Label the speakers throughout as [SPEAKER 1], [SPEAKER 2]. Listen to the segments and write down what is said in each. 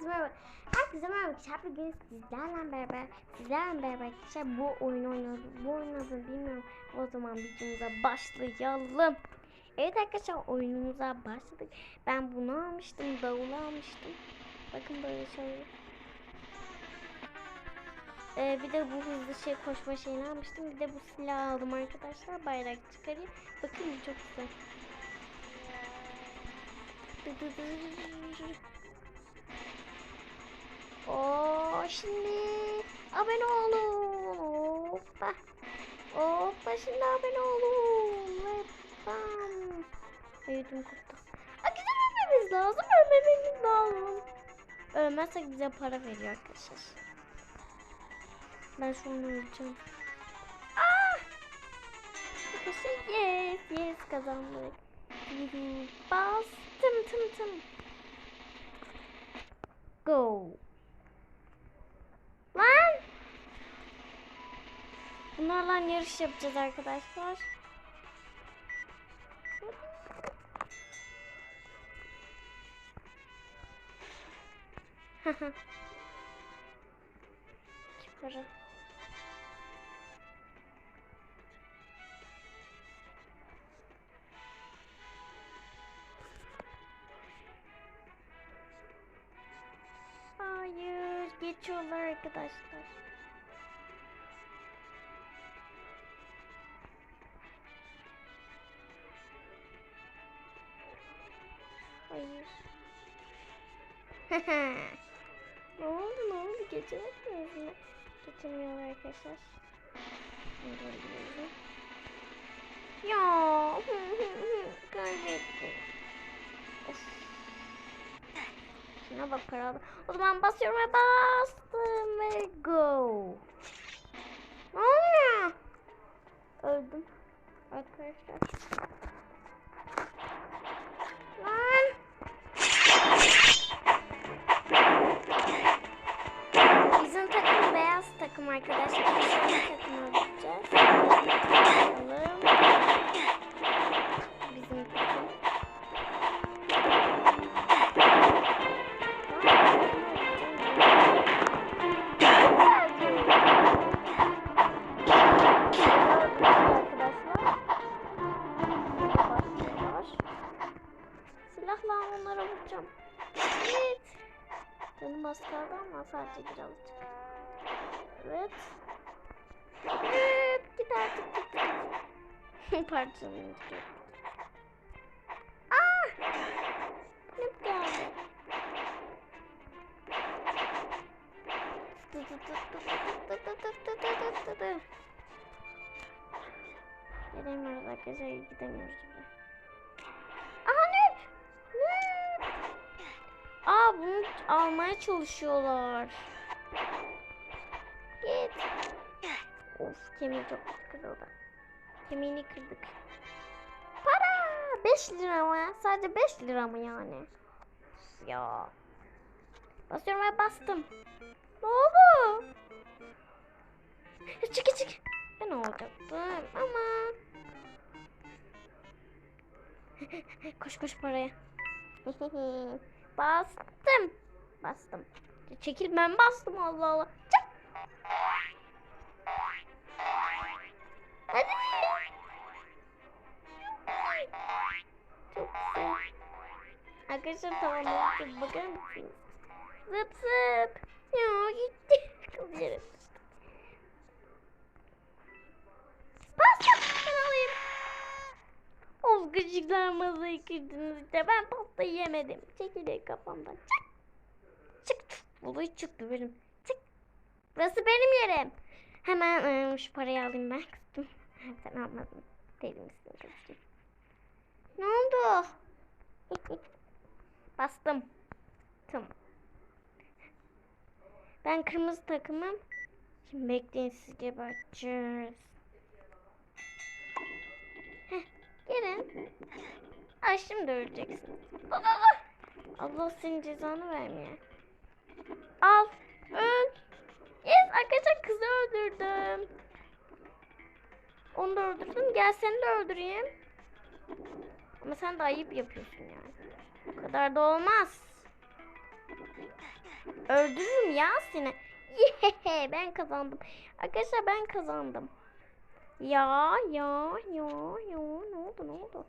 [SPEAKER 1] Herkese merhaba. Herkese merhaba arkadaşlar. Bugün sizlerle beraber, sizlerle beraber arkadaşlar bu oyunu oynuyoruz. Bu oyunu bilmiyorum. O zaman videomuza başlayalım. Evet arkadaşlar oyunumuza başladık. Ben bunu almıştım. Davulu almıştım. Bakın böyle şöyle. Ee, bir de bu hızlı şey koşma şeyini almıştım. Bir de bu silahı aldım arkadaşlar. Bayrak çıkarayım. Bakın çok güzel. Şimdi abone olun. Hoppa. Hoppa şimdi abone olun. Ay ödüm koptu. Güzel ölmemiz lazım. Ölmememiz lazım. Ölmezsek bize para veriyor arkadaşlar. Ben şu an öleceğim. Arkadaşlar yes yes kazandık. Bas tım tım tım. Go. Bunlarla yarış yapacağız arkadaşlar. Çıkarın. Hayır, geçiyorlar arkadaşlar. Hayır. ne oldu ne oldu geçemediniz mi? Geçemiyorlar arkadaşlar. Ya kaybettim. Of. Şuna bak paralı. O zaman basıyorum ve bastım ve go. Ne oluyor? Öldüm. Arkadaşlar. Vuracağım. Evet. Canım az kaldı ama sadece birazcık. Evet. Evet. Git artık git git. Gidiyor. Ah! Hep geldi. Dı dı dı almaya çalışıyorlar. Git. Of kemiği çok kırıldı. Kemiğini kırdık. Para! 5 lira mı? Sadece 5 lira mı yani? Ya. Basıyorum ve bastım. Ne oldu? Çık çık. Ben olacaktım ama. koş koş paraya. bastım. Bastım. Çekil ben bastım Allah Allah. Çık. Hadi. Çok güzel. Arkadaşlar tamam oldu. Bakar mısınız? Zıp zıp. Ya gitti. Alayım. Of gıcıklar masayı kırdınız işte. Ben pastayı yemedim. Çekilin kafamdan. Çık. Çık. Olayı çıktı benim. Çık. Burası benim yerim. Hemen ıı, şu parayı alayım ben kıstım. Sen almadın. Deli misin kızım? Ne oldu? Bastım. Tamam. Ben kırmızı takımım. Şimdi bekleyin sizi geberteceğiz. Heh, gelin. Ay şimdi öleceksin. Allah senin cezanı vermiyor. Al. Öl. Yes arkadaşlar kızı öldürdüm. Onu da öldürdüm. Gel seni de öldüreyim. Ama sen de ayıp yapıyorsun yani. Bu kadar da olmaz. Öldürürüm ya seni. Yehehe ben kazandım. Arkadaşlar ben kazandım. Ya ya ya ya ne oldu ne oldu?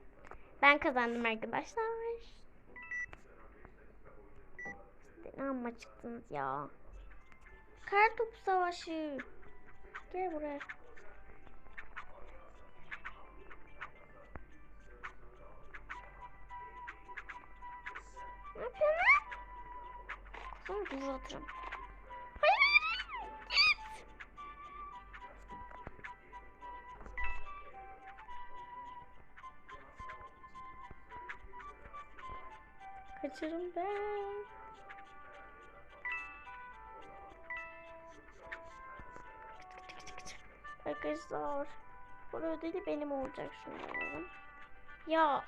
[SPEAKER 1] Ben kazandım arkadaşlar. Ne amma çıktınız ya. Kartopu savaşı. Gel buraya. Ne yapıyorsun? Sonra buz atırım. Git. Kaçırım ben. Arkadaşlar. Bu ödeli benim olacak şunu alalım. Ya.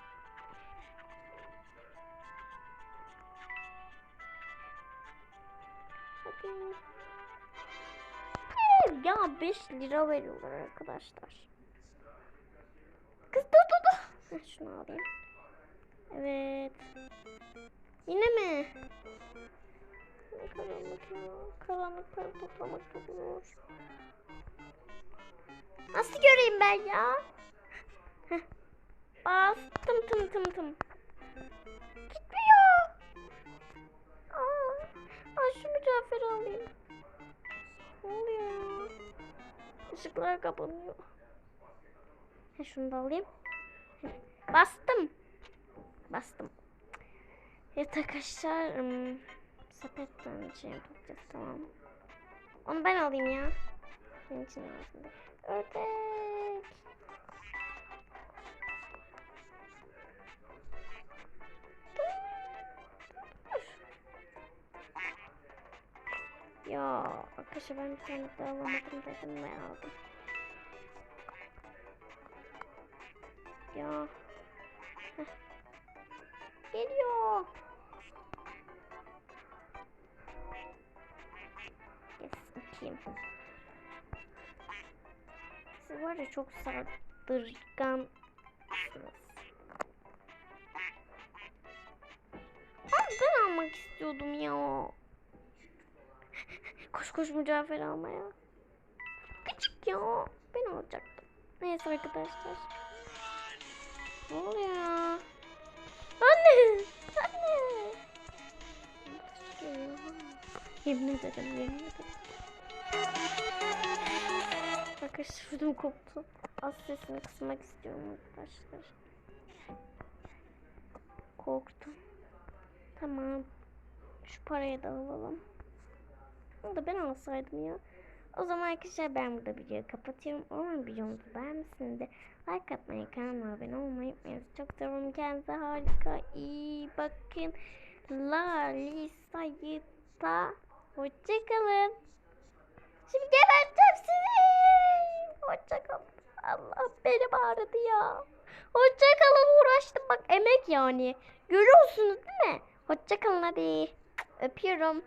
[SPEAKER 1] Hayır ya 5 lira veriyorlar arkadaşlar. Kız dur dur dur. Şunu alayım. Evet. Yine mi? Karanlık ya. Karanlık para toplamak çok zor. Nasıl göreyim ben ya? Heh. Bastım tım tım tım. Gitmiyor. Aa, aa şu mücevheri alayım. Ne oluyor? Işıklar kapanıyor. Ha, şunu da alayım. Heh. Bastım. Bastım. Evet arkadaşlar. ım, sepetten şey yapacağız tamam. Onu ben alayım ya. Senin için lazım. Ördek. Ya arkadaşlar ben bir tane daha alamadım dedim ve aldım. Ya. Geliyor. Yes, bakayım. Siz var ya çok saldırgansınız. Abi ben almak istiyordum ya. Koş koş mücevher almaya. Küçük ya. Ben alacaktım. Neyse arkadaşlar. Ne oluyor? Anne! Anne! Yemin ederim, yemin ederim. Arkadaşlar şuradan koptu. Az sesini kısmak istiyorum arkadaşlar. Korktum. Tamam. Şu parayı da alalım. Onu da ben alsaydım ya. O zaman arkadaşlar ben burada videoyu kapatıyorum. Umarım videomuzu beğenmişsiniz de like atmayı, kanalıma abone olmayı unutmayın. Çok seviyorum. Kendinize harika iyi bakın. La Lisa'yı Hoşçakalın. Şimdi geberteceğim sizi. Hoşçakalın. Allah benim ağrıdı ya. Hoşçakalın uğraştım bak emek yani. Görüyorsunuz değil mi? Hoşçakalın hadi. Öpüyorum.